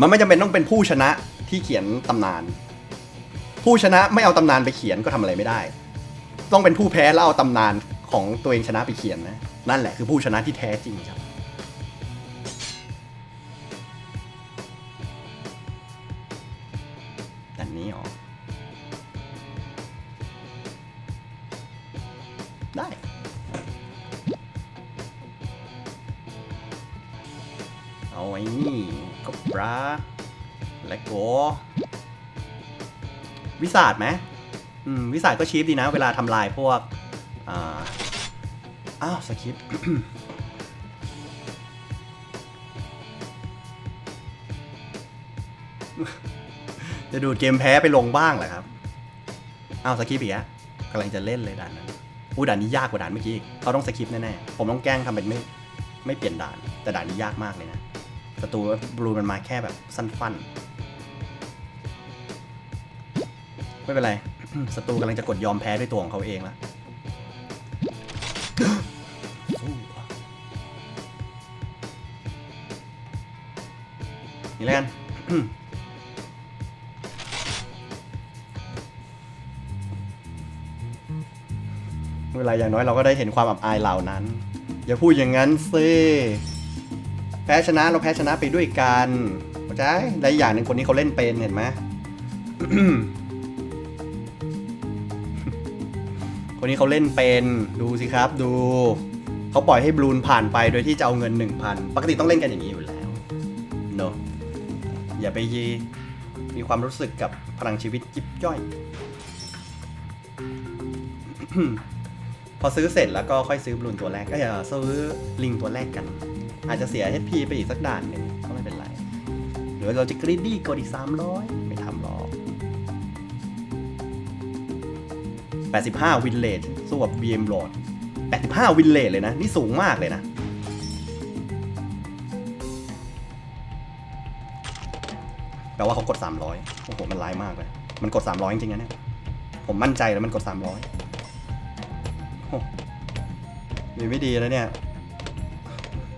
มันไม่จำเป็นต้องเป็นผู้ชนะที่เขียนตำนาน ผู้ชนะไม่เอาตำนานไปเขียนก็ทำอะไรไม่ได้ ต้องเป็นผู้แพ้แล้วเอาตำนานของตัวเองชนะไปเขียนนะ นั่นแหละคือผู้ชนะที่แท้จริงครับ วิสาดไหมอืมวิสาดก็ชีพดีนะ เวลาทำลายพวกอ่าอ้าวสคริปต์จะดูดเกมแพ้ไปลงบ้างเหรอครับอ้าวสคริปต์อีกแล้วกำลังจะเล่นเลยด่านนั้นอู้ด่านนี้ยากกว่าด่านเมื่อกี้เขาต้องสคริปต์แน่ๆ ผมต้องแกล้งทำเป็นไม่ไม่เปลี่ยนด่าน แต่ด่านนี้ยากมากเลยนะศัตรูบลูมันมาแค่แบบสั้นฟั ไม่เป็นไร ศัตรูกำลังจะกดยอมแพ้ด้วยตัวของเขาเองแล้วสู้ว่ะนี่แล้วกันเวลาอย่างน้อยเราก็ได้เห็นความอับอายเหล่านั้น อย่าพูดอย่างนั้นซิแพ้ชนะเราแพ้ชนะไปด้วยกันเข้าใจและอย่างหนึ่งคนนี้เขาเล่นเป็นเห็นไหม คนนี้เขาเล่นเป็นดูสิครับดูเขาปล่อยให้บลูนผ่านไปโดยที่จะเอาเงิน 1,000 ปกติต้องเล่นกันอย่างนี้อยู่แล้วเนอะอย่าไปยีมีความรู้สึกกับพลังชีวิตยิบย่อย พอซื้อเสร็จแล้วก็ค่อยซื้อบลูนตัวแรกก็อย่าซื้อลิงตัวแรกกัน อาจจะเสีย HP ไปอีกสักด่านหนึ่งก็ไม่เป็นไรหรือเราจะกรีดดี้กดอีก300 85 วินเลจสู้กับ BM โหลด85 วินเลจเลยนะ นี่สูงมากเลยนะ แปลว่าเขากด 300 โอ้โห มันร้ายมากเลย มันกด 300 จริงๆนะเนี่ย ผมมั่นใจแล้วมันกด 300โอ้มีไม่ดีแล้วเนี่ย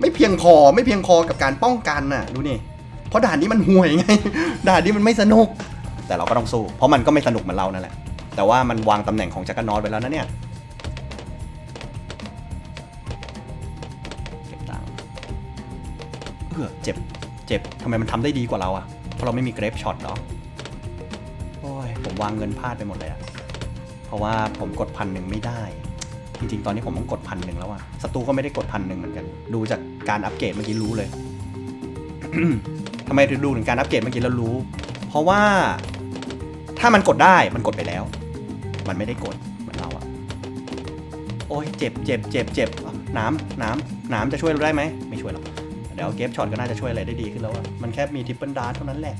ไม่เพียงพอไม่เพียงพอกับการป้องกันน่ะ ดูนี่ เพราะด่านนี้มันห่วยไง ด่านนี้มันไม่สนุก แต่เราก็ต้องสู้ เพราะมันก็ไม่สนุกเหมือนเรานั่นแหละ แต่ว่ามันวางตำแหน่งของจักรนอตไว้แล้วนะเนี่ยเก็บตังค์เออเจ็บเจ็บทำไมมันทำได้ดีกว่าเราอะเพราะเราไม่มีเกรฟช็อตเนาะโอ้ยผมวางเงินพลาดไปหมดเลยอะเพราะว่าผมกดพันหนึ่งไม่ได้ จริงๆ ตอนนี้ผมต้องกดพันหนึ่งแล้วอะศัตรูก็ไม่ได้กดพันหนึ่งเหมือนกัน ดูจากการอัปเกรดเมื่อกี้รู้เลยทำไมถึงดูถึงการอัปเกรดเมื่อกี้แล้วรู้ เพราะว่าถ้ามันกดได้มันกดไปแล้ว มันไม่ได้กดเหมือนเราอะโอ้ยเจ็บเจ็บเจ็บเจ็บน้ำน้ำน้ำจะช่วยเราได้ไหมไม่ช่วยหรอกเดี๋ยวเกฟช็อตก็น่าจะช่วยอะไรได้ดีขึ้นแล้วอะมันแค่มีทิปเปิลดาร์เท่านั้นแหละ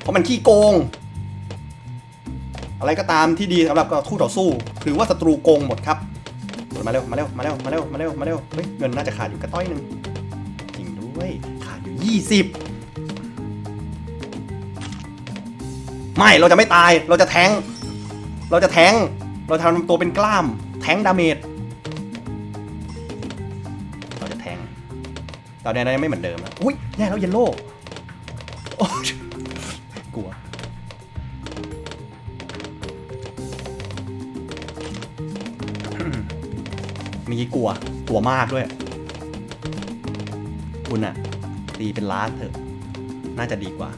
เพราะมันขี้โกง อะไรก็ตามที่ดีสำหรับคู่ต่อสู้ ถือว่าศัตรูโกงหมดครับมาเร็วมาเร็วมาเร็วมาเร็วมาเร็วมาเร็วเฮ้ยเงินน่าจะขาดอยู่กระต้อยหนึ่งจริงด้วยขาดอยู่ยี่สิบไม่เราจะไม่ตายเราจะแทง เราจะแทง เราทำตัวเป็นกล้าม แทงดาเมจ เราจะแทงตอนนี้เราไม่เหมือนเดิมแล้วอุ้ยแย่แล้วเยลโล่โอ๊ยกลัว มีกลัว กลัวมากด้วย คุณอะตีเป็นล้านเถอะ น่าจะดีกว่า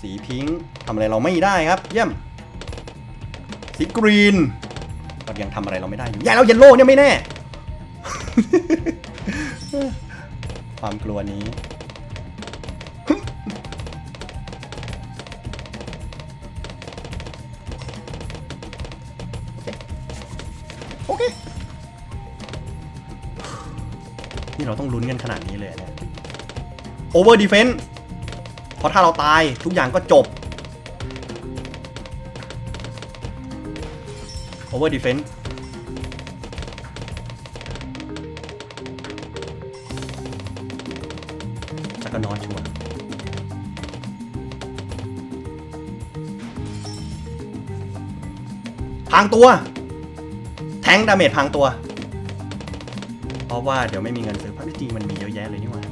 สีพิงค์ทำอะไรเราไม่ได้ครับ เยี่ยม สีกรีนก็ยังทำอะไรเราไม่ได้อยู่แย่แล้วเยลโล่เนี่ยไม่แน่ ความกลัวนี้โอเค นี่เราต้องลุ้นกันขนาดนี้เลยเนี่ย โอเวอร์ดีเฟน c ์เพราะถ้าเราตายทุกอย่างก็จบโอเวอร์ดีเฟน c ์จักรนอนชัวร์พรางตัว แทงดาเมจพรางตัว เพราะว่าเดี๋ยวไม่มีเงินซื้อพระจริงมันมีเยอะแยะเลยนี่หว่า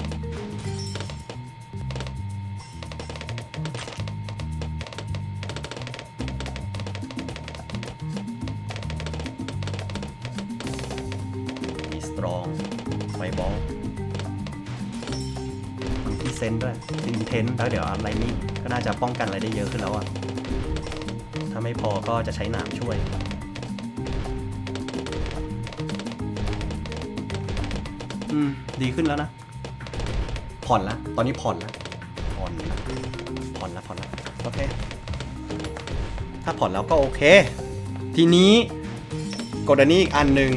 บอลมันที่เซนด้วยอินเทนแล้วเดี๋ยวอะไรนิ่งก็น่าจะป้องกันอะไรได้เยอะขึ้นแล้วอะถ้าไม่พอก็จะใช้หนามช่วยอืมดีขึ้นแล้วนะ ผ่อนละ ตอนนี้ผ่อนละผ่อนละผ่อนละผ่อนละโอเค ถ้าผ่อนแล้วก็โอเค ทีนี้ กดอันนี้อีกอันหนึ่ง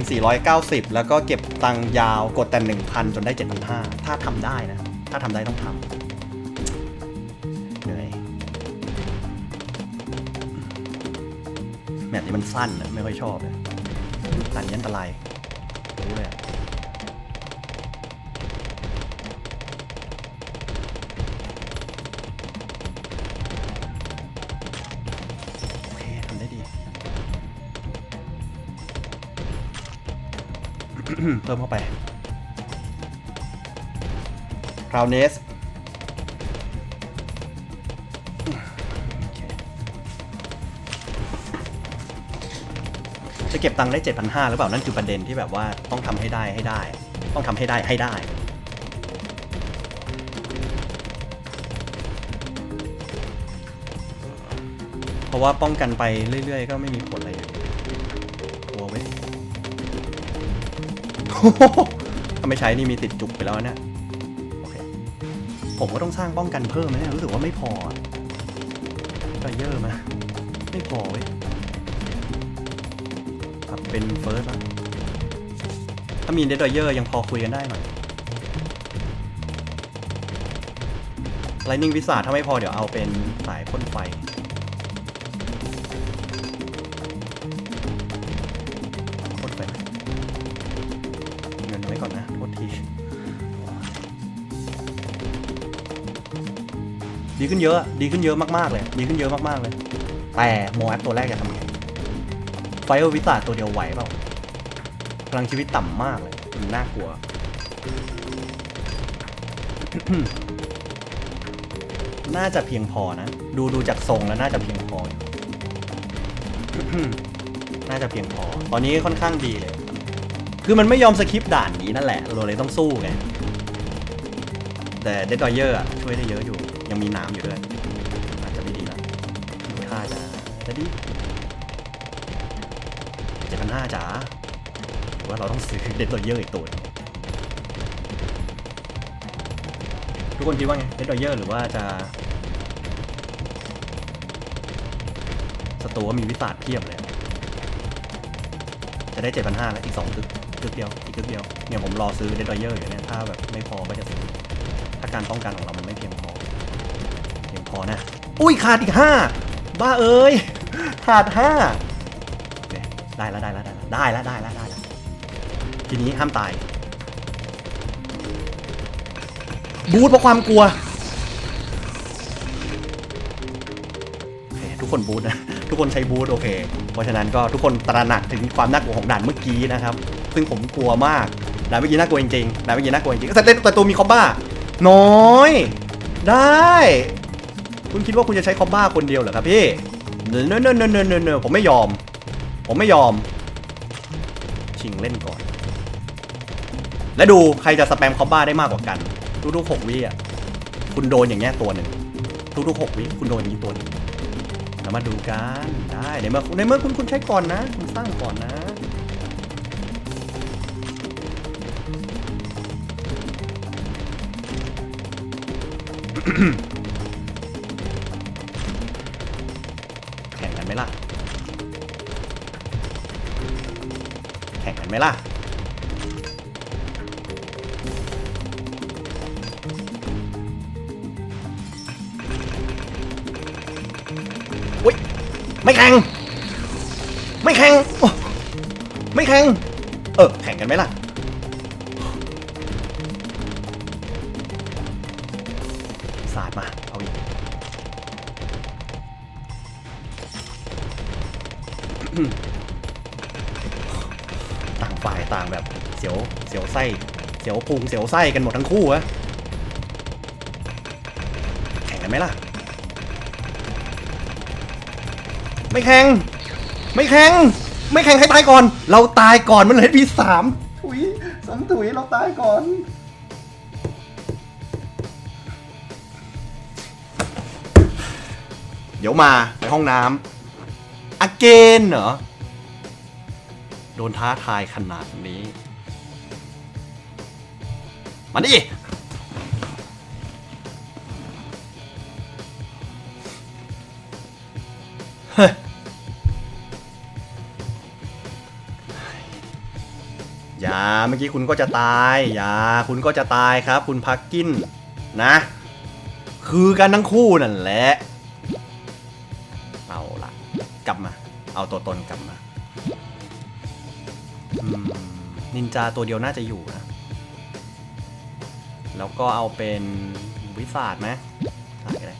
490 แล้วก็เก็บตังยาวกดแต่ 1,000 จนได้ 7,500 ถ้าทำได้นะ ถ้าทำได้ต้องทำเหนื่อยแมตช์นี้มันสั้นนะไม่ค่อยชอบเลยตันนี้อันตรายรู้เลย เพิ่มเข้าไปคราวเนสจะเก็บตังค์ได้ 7,500หรือเปล่า นั่นคือประเด็นที่แบบว่าต้องทำให้ได้ให้ได้ ต้องทำให้ได้ให้ได้เพราะว่าป้องกันไปเรื่อยๆ ก็ไม่มีผลอะไร ถ้าไม่ใช้นี่มีติดจุกไปแล้วเนี่ยโอเคผมก็ต้องสร้างป้องกันเพิ่มนะเนี่ยรู้สึกว่าไม่พอก็เยอะมาไม่พอเว้ยปรับเป็นเฟิร์สละถ้ามีเดดเยอร์ยังพอคุยกันได้หน่อยไลนิ่งวิสาถ้าไม่พอเดี๋ยวเอาเป็นสายพ่นไฟ ขึ้นเยอะ ดีขึ้นเยอะมากๆเลย ดีขึ้นเยอะมากๆเลย แต่โมแอปตัวแรกจะทำไง ไฟเออร์วิสาตัวเดียวไหวเปล่า พลังชีวิตต่ำมากเลย มันน่ากลัว น่าจะเพียงพอนะ ดูดูจากทรงแล้วน่าจะเพียงพอ น่าจะเพียงพอ ตอนนี้ค่อนข้างดีเลย คือมันไม่ยอมสคิปด่านนี้นั่นแหละ เราเลยต้องสู้ไง แต่เดดดอยเยอร์ช่วยได้เยอะอยู่ ยังมีน้ำอยู่ด้วยอาจจะไม่ดีละค่าจะจะดีเจ็ดพันห้าจ๋าหรือว่าเราต้องซื้อเดดดอยเยอร์อีกตัวทุกคนคิดว่าไงเดดดอยเยอร์หรือว่าจะสตูว่ามีวิสาดเพียบเลย จะได้เจ็ดพันห้าแล้วอีกสองตึกตึกเดียว อีกตึกเดียว เนี่ยผมรอซื้อเดดเยอร์อยู่เนี่ย ถ้าแบบไม่พอก็จะซื้อ ถ้าการป้องกันของเรามันไม่เพียงพอ นะ อุ้ยขาดอีกห้าบ้าเอ้ย ขาดห้าได้แล้วได้แล้วได้แล้วได้แล้วได้แล้วทีนี้ห้ามตาย บูทเพราะความกลัวโอเคทุกคนบูทนะ ทุกคนใช้บูทโอเค เพราะฉะนั้นก็ทุกคนตระหนักถึงความน่ากลัวของด่านเมื่อกี้นะครับ ซึ่งผมกลัวมากด่านเมื่อกี้น่ากลัวจริงๆด่านเมื่อกี้น่ากลัวจริงๆแต่แต่แต่ตัวมีคอมบ้า น้อย ได้ คุณคิดว่าคุณจะใช้คอมบ้าคนเดียวเหรอครับพี่เนเนเนเนเนเนนผมไม่ยอม ผมไม่ยอม ชิงเล่นก่อน และดูใครจะสแปมคอมบ้าได้มากกว่ากัน ทุกๆหกวิอะ คุณโดนอย่างเงี้ยตัวหนึ่ง ทุกๆหกวิคุณโดนอย่างนี้ตัวหนึ่งเรามาดูกันได้ในเมื่อในเมื่อคุณคุณใช้ก่อนนะ คุณสร้างก่อนนะแไหมล่ะ อุ้ย ไม่แข่ง ไม่แข่ง ไม่แข่ง เออ แข่งกันไหมล่ะสาดมา เอาอีกอืม ฝ่ายต่างแบบเสียวเสียวไส้เสียวพุงเสียวไส้กันหมดทั้งคู่อะแข่งกันไหมล่ะ ไม่แข่งไม่แข่งไม่แข่งใครตายก่อน เราตายก่อนมันเลยพีสามถุยสมถุยเราตายก่อนเดี๋ยวมาในห้องน้ำอเกนเหรอ โดนท้าทายขนาดนี้ มาดิฮ้ยอย่าเมื่อกี้คุณก็จะตาย อย่าคุณก็จะตายครับ คุณพักกินนะ คือกันทั้งคู่นั่นแหละ เอาละกลับมา เอาตัวตนกลับมา นินจาตัวเดียวน่าจะอยู่นะ แล้วก็เอาเป็นวิสาดไหมสาดก็ได้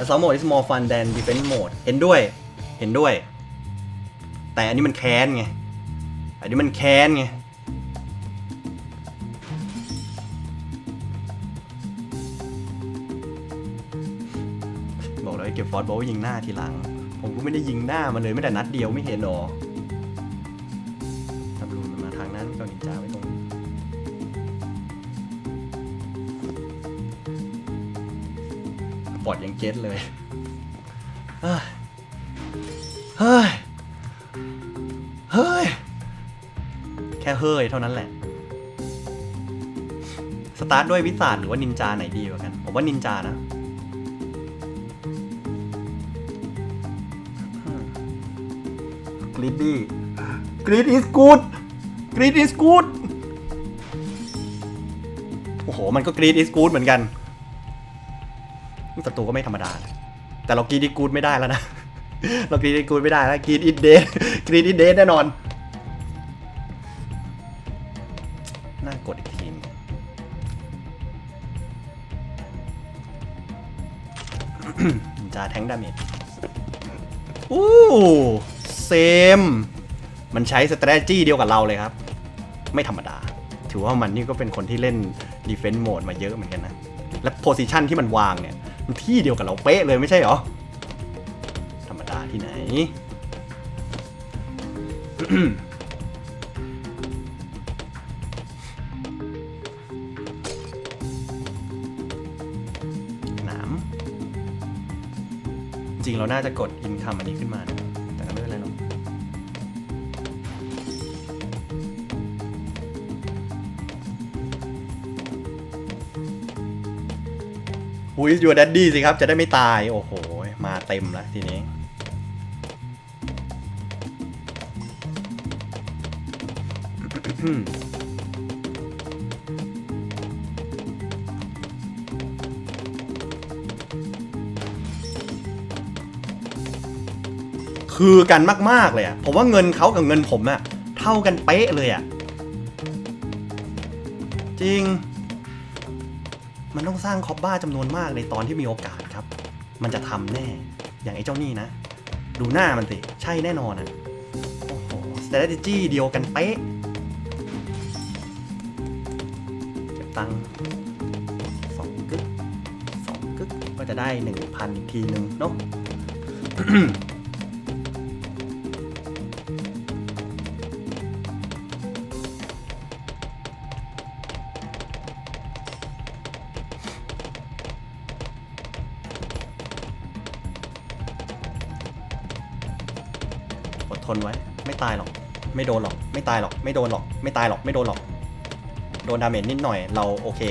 Assault mode is more fun than defense mode เห็นด้วย เห็นด้วย แต่อันนี้มันแค้นไง อันนี้มันแค้นไง บอกเลยเก็บฟอสโบลยิงหน้าทีหลัง ผมก็ไม่ได้ยิงหน้ามันเลยไม่แต่นัดเดียวไม่เห็นหรอตับรูนมาทางนั้นก็นินจาไว้ตรงนี้ปอดยังเก็ตเลยเฮ้ย เฮ้ย เฮ้ย แค่เฮ้ยเท่านั้นแหละ สตาร์ทด้วยวิสาดหรือว่านินจาไหนดีกว่ากัน ผมว่านินจานะ กรีดดี้กรีด is good กรีด is good โอ้โห มันก็กรีด is good เหมือนกันศัตรูก็ไม่ธรรมดา แต่เรากรีด is good ไม่ได้แล้วนะ เรากรีด is good ไม่ได้แล้วกรีด is dead กรีด is dead แน่นอน น่ากดอีกทีนึงจาแทงดาเมจอู้ เซม มันใช้ s t r a t e g y เดียวกับเราเลยครับ ไม่ธรรมดา ถือว่ามันนี่ก็เป็นคนที่เล่น Defense Mode มาเยอะเหมือนกันนะ และ Position ที่มันวางเนี่ย มันที่เดียวกับเราเป๊ะเลยไม่ใช่หรอ ธรรมดาที่ไหน หนาม จริงเราน่าจะกดอินคัมอันนี้ขึ้นมานะ หุยยูดัดดี้สิครับ จะได้ไม่ตาย โอ้โห มาเต็มแล้วทีนี้ คือกันมาก ๆ เลยอะผมว่าเงินเขากับเงินผมอะเท่ากันเป๊ะเลยอะจริง มันต้องสร้างคอบบ้าจำนวนมากในตอนที่มีโอกาสครับ มันจะทำแน่ อย่างไอ้เจ้านี่นะ ดูหน้ามันสิ ใช่แน่นอนอะโอ้โห strategy เดียวกันเป๊ะ เก็บตังค์สองกึกสองกึกก็จะได้หนึ่งพันอีกทีนึงเนาะ ทนไว้ ไม่ตายหรอก ไม่โดนหรอก ไม่ตายหรอก ไม่โดนหรอก ไม่ตายหรอก ไม่โดนหรอก โดนดาเมจนิดหน่อย เราโอเค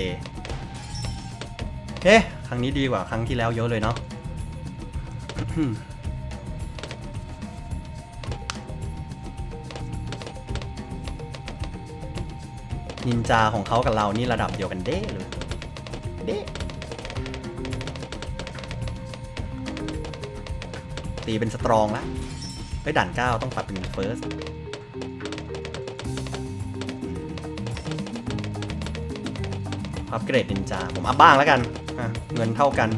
เฮ้ครั้งนี้ดีกว่าครั้งที่แล้วเยอะเลยเนาะนินจาของเขากับเรานี่ระดับเดียวกันเด้เลย เด้ตีเป็นสตรองแล้ว เฮ้ด่านเก้าต้องปรับเป็นเฟิร์สอัปเกรดนินจาผมอัพบ้างแล้วกัน เงินเท่ากัน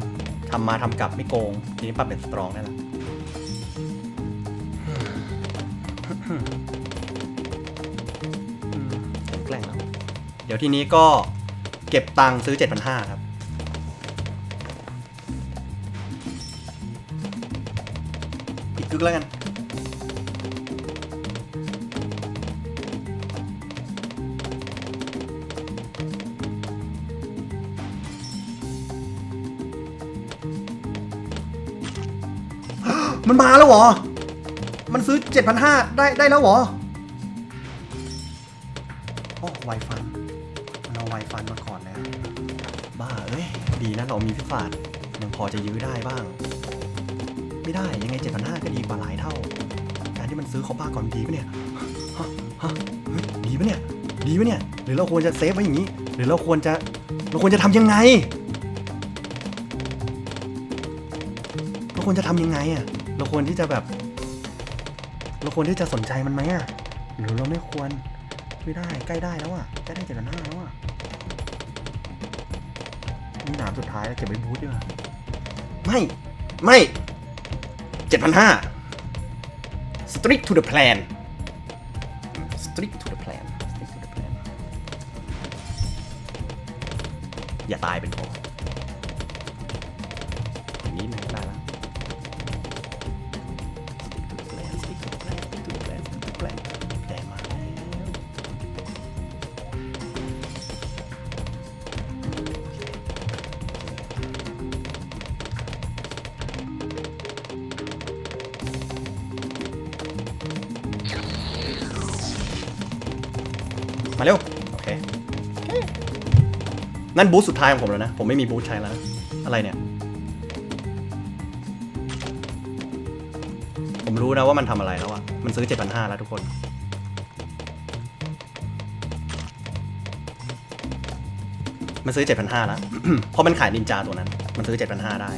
ทำมาทำกลับไม่โกง ทีนี้ปรับเป็นสตรองได้แล้วแกร่งแล้วเดี๋ยวทีนี้ก็เก็บตังค์ซื้อ 7,500 ครับอีกกึกแล้วกัน มันมาแล้วเหรอ มันซื้อ 7,500 ได้ได้แล้วเหรอโอ้ไวฟัน มันเอาไวฟันมาก่อนแล้ว บ้าเอ้ย ดีนะเรามีพิฟาดยังพอจะยื้อได้บ้าง ไม่ได้ยังไง 7,500 ก็ดีกว่าหลายเท่า การที่มันซื้อเขาบ้าก่อนดีปะเนี่ย ฮะฮะดีปะเนี่ย ดีปะเนี่ย หรือเราควรจะเซฟไว้อย่างนี้ หรือเราควรจะ เราควรจะทำยังไงเราควรจะทำยังไงอะ เราควรที่จะแบบ เราควรที่จะสนใจมันไหมอะหรือเราไม่ควร ไม่ได้ใกล้ได้แล้วอะใกล้ได้เจ็ดหน้าแล้วอะนี่หนามสุดท้ายแล้วเก็บไว้บูธดีกว่าไม่ไม่เจ็ดพันห้า strict to the plan strict to the plan strict to the plan อย่าตายเป็นพอ นั่นบูธสุดท้ายของผมแล้วนะ ผมไม่มีบูธใช้แล้ว อะไรเนี่ย ผมรู้นะว่ามันทำอะไรแล้วอะมันซื้อ 7,500 แล้วทุกคนมันซื้อ 7,500 แล้ว เพราะมันขายนินจาตัวนั้น มันซื้อ 7,500 ได้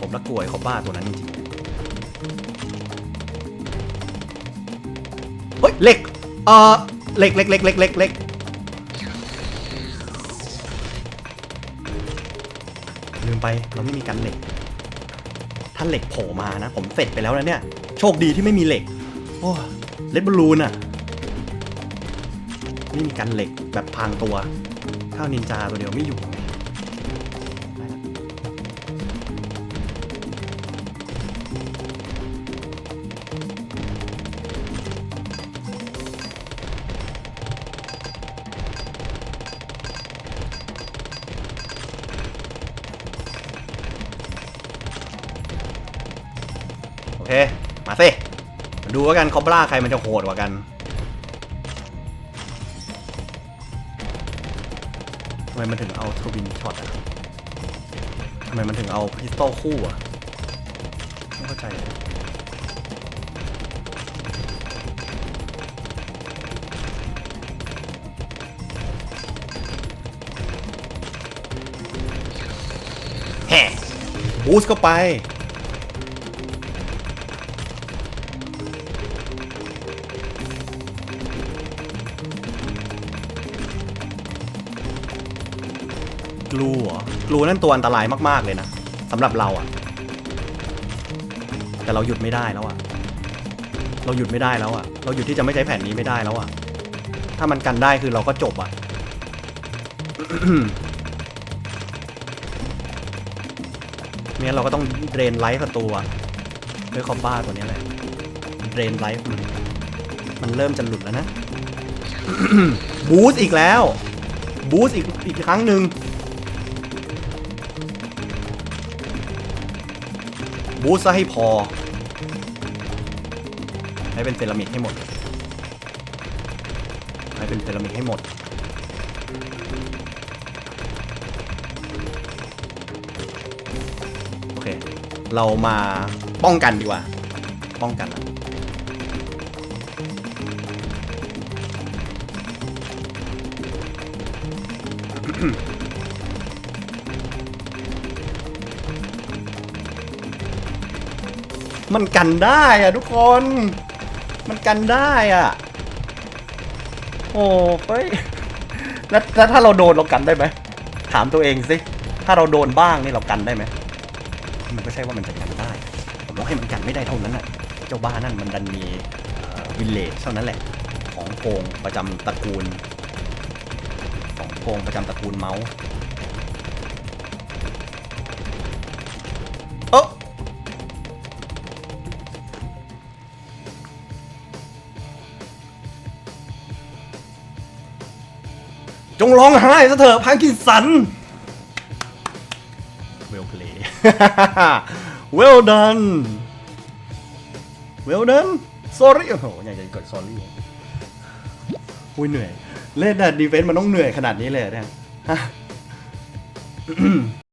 ผมละกลัวไอ้เขาบ้าตัวนั้นจริง เหล็ก เออเหล็กเหล็กเหล็กเหล็กเหล็กเหล็กลืมไปเราไม่มีกันเหล็ก ถ้าเหล็กโผล่มานะ ผมเสร็จไปแล้วนะเนี่ย โชคดีที่ไม่มีเหล็ก โอ้เลดบอลลูนอะไม่มีกันเหล็กแบบพรางตัว ข้าวนินจาตัวเดียวไม่อยู่ไง คอบล่าใครมันจะโหดกว่ากัน ทำไมมันถึงเอาทวินช็อตอะทำไมมันถึงเอาพิสตอลคู่อะไม่เข้าใจเลยแฮบูสเข้าไป กลูเหรอกลูนั่นตัวอันตรายมากๆเลยนะสำหรับเราอะแต่เราหยุดไม่ได้แล้วอะเราหยุดไม่ได้แล้วอะเราหยุดที่จะไม่ใช้แผนนี้ไม่ได้แล้วอะถ้ามันกันได้คือเราก็จบอะเนี้ยเราก็ต้องเดรนไลฟ์ศัตรูอะด้วยคอมบ้าตัวนี้แหละเดรนไลฟ์มันมันเริ่มจะหลุดแล้วนะบูสอีกแล้วบูสอีกอีกครั้งหนึ่ง บูสซะให้พอ ให้เป็นเซรามิกให้หมด ให้เป็นเซรามิกให้หมด โอเค เรามาป้องกันดีกว่า ป้องกันอะ มันกันได้อะทุกคน มันกันได้อะโอ้ยแล้วแล้วถ้าเราโดนเรากันได้ไหมถามตัวเองสิ ถ้าเราโดนบ้างนี่เรากันได้ไหม มันก็ใช่ว่ามันจะกันได้ ผมต้องให้มันกันไม่ได้เท่านั้นน่ะ เจ้าบ้านั่นมันดันมีวิลเลจเท่านั้นแหละ ของโกงประจำตระกูล ของโกงประจำตระกูลเมาส์ งร้องไห้ซะเถอะพังกินสัน เวลเพลย์ เวลดัน เวลดันสอรี่โอ้โหอยากจะกดสอรี่อุ้ยเหนื่อย เล่นแต่ดีเฟนต์มันต้องเหนื่อยขนาดนี้เลยเหรอเนี่ยฮะ